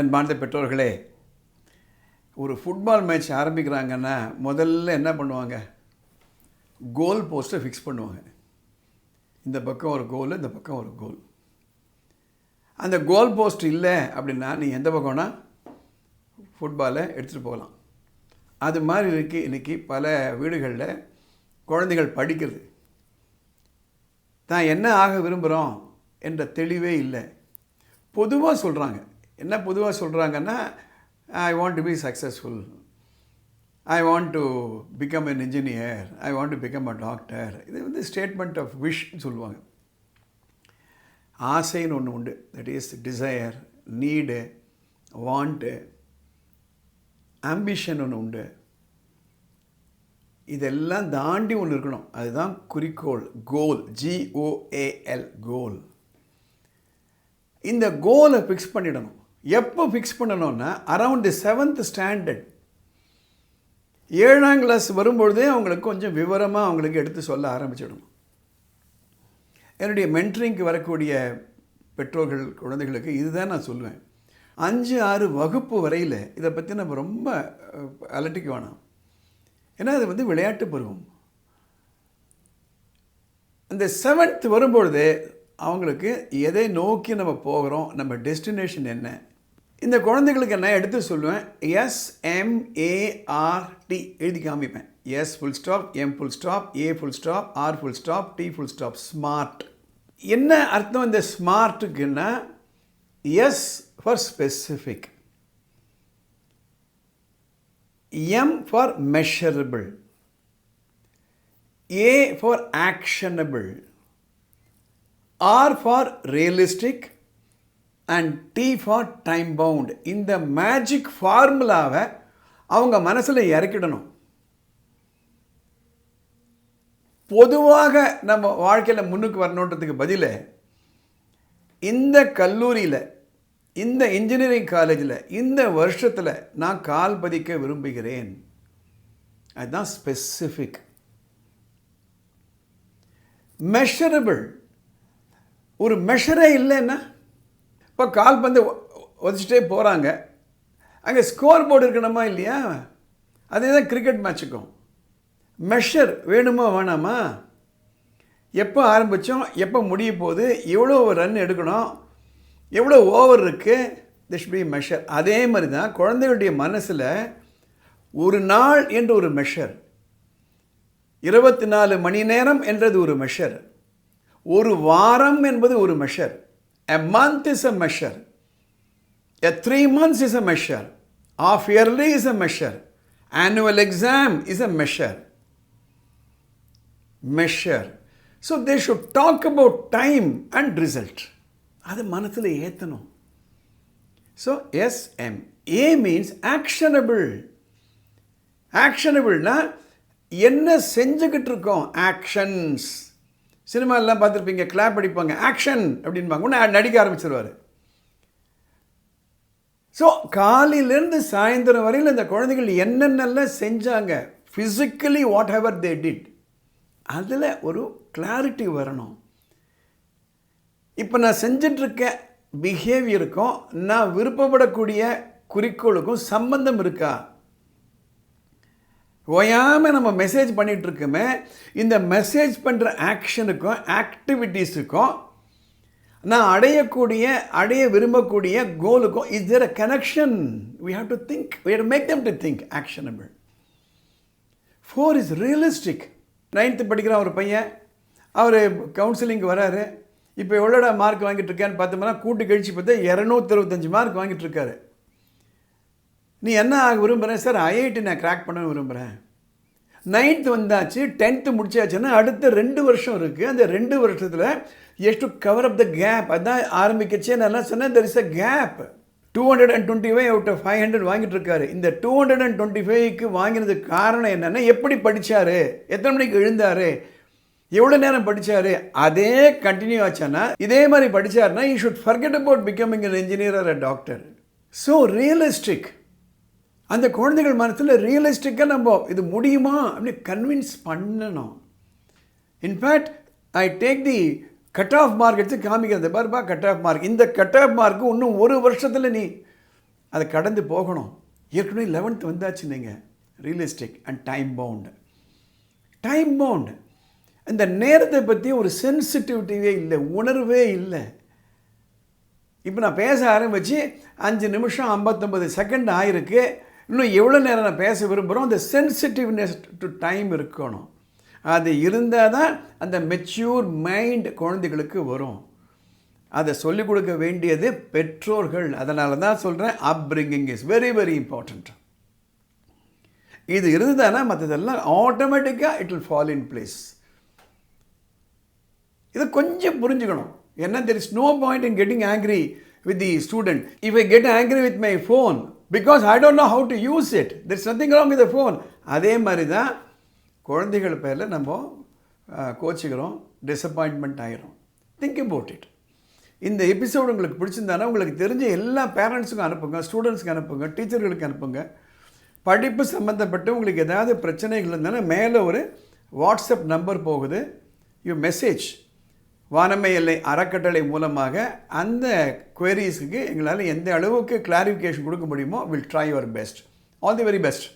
என் அன்பார்ந்த பெற்றோர்களே ஒரு ஃபுட்பால் மேட்ச் ஆரம்பிக்கிறாங்கன்னா முதல்ல என்ன பண்ணுவாங்க? கோல் போஸ்ட்டை ஃபிக்ஸ் பண்ணுவாங்க. இந்த பக்கம் ஒரு கோல் இந்த பக்கம் ஒரு கோல் அந்த கோல் போஸ்ட் இல்லை அப்படின்னா நீ எந்த பக்கம்னா ஃபுட்பாலை எடுத்துகிட்டு போகலாம். அது மாதிரி இருக்குது இன்றைக்கி பல வீடுகளில் குழந்தைகள் படிக்கிறது. தான் என்ன ஆக விரும்புகிறோம் என்ற தெளிவே இல்லை. பொதுவாக சொல்கிறாங்க என்ன பொதுவாக சொல்கிறாங்கன்னா I want to be successful I want to become an engineer I want to become a doctor இது வந்து ஸ்டேட்மெண்ட் ஆஃப் விஷ்னு சொல்லுவாங்க. ஆசைன்னு ஒன்று உண்டு. That is desire need want ambition ஒன்று உண்டு. இதெல்லாம் தாண்டி ஒன்று இருக்கணும். அதுதான் குறிக்கோள் கோல் ஜிஓஏஎல் கோல் இந்த கோலை ஃபிக்ஸ் பண்ணிடணும். எப்போ ஃபிக்ஸ் பண்ணணும்னா அரவுண்ட் தி செவன்த் ஸ்டாண்டர்ட் ஏழாம் கிளாஸ் வரும்பொழுதே அவங்களுக்கு கொஞ்சம் விவரமாக அவங்களுக்கு எடுத்து சொல்ல ஆரம்பிச்சிடணும். என்னுடைய மென்ட்ரிங்க்கு வரக்கூடிய பெற்றோர்கள் குழந்தைகளுக்கு இதுதான் நான் சொல்லுவேன். அஞ்சு ஆறு வகுப்பு வரையில் இதை பற்றி நம்ம ரொம்ப அலட்டிக்க வேணாம். ஏன்னா அது வந்து விளையாட்டு பருவம். அந்த செவன்த் வரும்பொழுது அவங்களுக்கு எதை நோக்கி நம்ம போகிறோம் நம்ம டெஸ்டினேஷன் என்ன இந்த குழந்தைகளுக்கு நான் எடுத்து சொல்லுவேன். எஸ்எம்ஏஆர்டி எழுதி காமிப்பேன். S full stop M full stop A full stop R full stop T full stop smart என்ன அர்த்தம் இந்த ஸ்மார்ட்டுக்குன்னா S for specific M for measurable A for actionable R for realistic and T for time bound இந்த magic ஃபார்முலாவை அவங்க மனசில் இறக்கிடணும். பொதுவாக நம்ம வாழ்க்கையில் முன்னுக்கு வரணுன்றதுக்கு பதில் இந்த கல்லூரியில் இந்த இன்ஜினியரிங் காலேஜில் இந்த வருஷத்தில் நான் கால் பதிக்க விரும்புகிறேன். அதுதான் ஸ்பெசிஃபிக் மெஷரபிள் ஒரு மெஷரே இல்லைன்னா இப்போ கால்பந்து உதச்சிட்டே போகிறாங்க அங்கே ஸ்கோர் போர்டு இருக்கணுமா இல்லையா? அதே தான் கிரிக்கெட் மேட்சுக்கும் மெஷர் வேணுமா வேணாமா? எப்போ ஆரம்பித்தோம் எப்போ முடிய போகுது? எவ்வளோ ரன் எடுக்கணும்? எவ்வளோ ஓவர் இருக்குது திஸ் பி மெஷர் அதே மாதிரி தான் குழந்தைகளுடைய மனசில் ஒரு நாள் என்ற ஒரு மெஷர் இருபத்தி நாலு மணி நேரம் என்றது ஒரு மெஷர் ஒரு வாரம் என்பது ஒரு measure a month is a measure a three months is a measure of yearly is a measure annual exam is a measure measure so they should talk about time and result அது மனசில் ஏற்றணும் so SM A means actionable ஆக்ஷனபிள்னா என்ன செஞ்சுக்கிட்டு இருக்கோம்? Actions சினிமாலெலாம் பார்த்துருப்பீங்க clap அடிப்பாங்க action அப்படின்பாங்க. உடனே நடிக்க ஆரம்பிச்சிருவார். ஸோ காலையிலேருந்து சாயந்தரம் வரையில் இந்த குழந்தைகள் என்னென்னலாம் செஞ்சாங்க? Physically whatever they did அதில் ஒரு கிளாரிட்டி வரணும். இப்போ நான் செஞ்சிட்ருக்க பிஹேவியருக்கும் நான் விருப்பப்படக்கூடிய குறிக்கோளுக்கும் சம்பந்தம் இருக்கா? ஓயாமல் நம்ம மெசேஜ் பண்ணிகிட்ருக்கோமே இந்த மெசேஜ் பண்ணுற ஆக்ஷனுக்கும் ஆக்டிவிட்டீஸுக்கும் நான் அடையக்கூடிய அடைய விரும்பக்கூடிய கோலுக்கும் is there a connection we have to think we how make them to think actionable for is realistic ninth படிக்கிற ஒரு பையன் அவர் கவுன்சிலிங்க்கு வராரு. இப்போ எவ்வளோடா மார்க் வாங்கிட்டு இருக்கான்னு பார்த்தோம்னா கூட்டு கழிச்சு பார்த்தா இரநூத்தறுபத்தஞ்சு மார்க் வாங்கிட்டு இருக்காரு. நீ என்ன ஆக விரும்புகிறேன் சார் ஐஐடி நான் கிராக் பண்ண விரும்புகிறேன் நைன்த்து வந்தாச்சு டென்த்து முடிச்சாச்சுன்னா அடுத்த ரெண்டு வருஷம் இருக்குது அந்த ரெண்டு வருஷத்தில் is to cover up the gap அதான் ஆரம்பிக்கச்சே நான் சொன்னேன்? There is a gap two hundred and twenty five out of five hundred வாங்கிட்டு இருக்காரு. இந்த டூ ஹண்ட்ரட் அண்ட் டுவெண்ட்டி ஃபைவ்க்கு வாங்கினதுக்கு காரணம் என்னென்னா எப்படி படித்தார் எத்தனை மணிக்கு எழுந்தார்? எவ்வளோ நேரம் படித்தார் அதே கண்டினியூ ஆச்சானா இதே மாதிரி படித்தார்னா you should forget about becoming an engineer or a doctor so realistic அந்த குழந்தைகள் மனசில் ரியலிஸ்டிக்காக நம்ம இது முடியுமா அப்படின்னு கன்வின்ஸ் பண்ணணும். In fact I take the cut off mark எடுத்து காமிக்கிறது. பாருப்பா கட் ஆஃப் மார்க் இந்த கட் ஆஃப் மார்க்கு இன்னும் ஒரு வருஷத்தில் நீ அதை கடந்து போகணும். ஏற்கனவே லெவன்த் வந்தாச்சு நீங்கள் realistic and time bound time bound இந்த நேரத்தை பற்றி ஒரு சென்சிட்டிவிட்டியே இல்லை உணர்வே இல்லை. இப்போ நான் பேச ஆரம்பித்து அஞ்சு நிமிஷம் ஐம்பத்தொம்பது செகண்ட் ஆயிருக்கு. இன்னும் எவ்வளோ நேரம் நான் பேச விரும்புகிறோம்? அந்த சென்சிட்டிவ்னஸ் டு டைம் இருக்கணும். அது இருந்தால் தான் அந்த மெச்சூர் மைண்ட் குழந்தைகளுக்கு வரும். அதை சொல்லிக் கொடுக்க வேண்டியது பெற்றோர்கள். அதனால தான் சொல்கிறேன் upbringing is very very important இது இருந்ததுன்னா மற்றதெல்லாம் ஆட்டோமேட்டிக்காக it will fall in place இதை கொஞ்சம் புரிஞ்சுக்கணும். என்ன there is no point in getting angry with the student if I get angry with my phone because I don't know how to use it there is nothing wrong with phone அதே மாதிரி தான் குழந்தைகள் பேரில் நம்ம கோச்சிக்கிறோம். Disappointment ஆகிரும் think about it இந்த episode உங்களுக்கு பிடிச்சிருந்தானா உங்களுக்கு தெரிஞ்ச எல்லா பேரண்ட்ஸுக்கும் அனுப்புங்க ஸ்டூடெண்ட்ஸ்க்கு அனுப்புங்க டீச்சர்களுக்கு அனுப்புங்க. படிப்பு சம்மந்தப்பட்டு உங்களுக்கு ஏதாவது பிரச்சனைகள் இருந்தாலும் மேலே ஒரு வாட்ஸ்அப் நம்பர் போகுது. யூ மெசேஜ் வானமை எல்லை அறக்கட்டளை மூலமாக அந்த குவரிஸுக்கு எங்களால் எந்த அளவுக்கு கிளாரிஃபிகேஷன் கொடுக்க முடியுமோ will try your best all the very best